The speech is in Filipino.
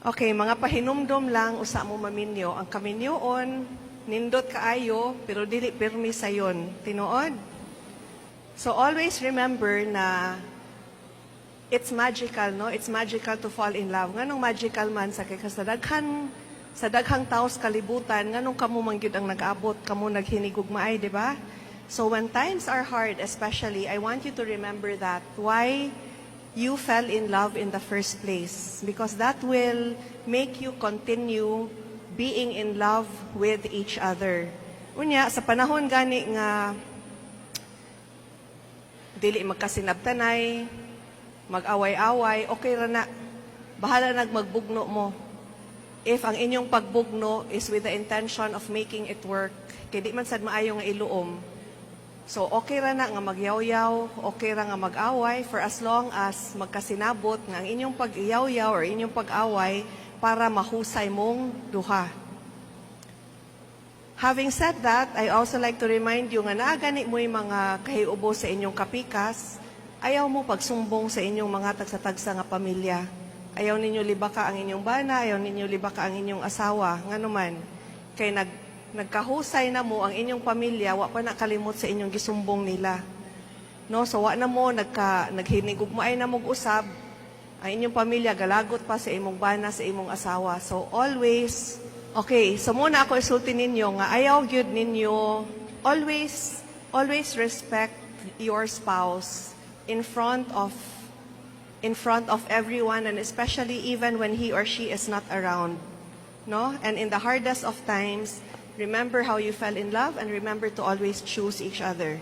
Okay, mga pahinumdom lang usa mo maminyo. Ang kaminyoon nindot kaayo pero dili pirmi sayon. Tinuod? So always remember na it's magical, no? It's magical to fall in love. Nganong magical man sa kay sa daghan sa daghang taos kalibutan nganong kamo man gyud ang nag-abot, kamo naghinigugmaay, di ba? So when times are hard, especially, I want you to remember that why you fell in love in the first place because that will make you continue being in love with each other. Unya, sa panahon gani nga dili magkasinabtanay, mag-away-away, okay ra na. Bahala nag magbugno mo. If ang inyong pagbugno is with the intention of making it work, kay di man sad maayo nga iluom. So okay ra na nga magyaw-yaw, okay ra nga mag-away for as long as magkasinabot nga ang inyong pag-iyaw-yaw or inyong pag-away para mahusay mong duha. Having said that, I also like to remind you nga naagani mo yung mga kahiubo sa inyong kapikas, ayaw mo pagsumbong sa inyong mga tagsa-tagsa nga pamilya. Ayaw ninyo libaka ang inyong bana, ayaw ninyo libaka ang inyong asawa, nga naman. Kay nag, nagkahusay na mo ang inyong pamilya, wa pa nakalimot sa inyong gisumbong nila. No, so wa na mo nagka naghinigugmaay na mog usab ang inyong pamilya galagot pa sa imong bana sa imong asawa. So always Okay, so muna ako isulti ninyo nga ayaw gyud ninyo always always respect your spouse in front of in front of everyone and especially even when he or she is not around. No? And in the hardest of times, remember how you fell in love and remember to always choose each other.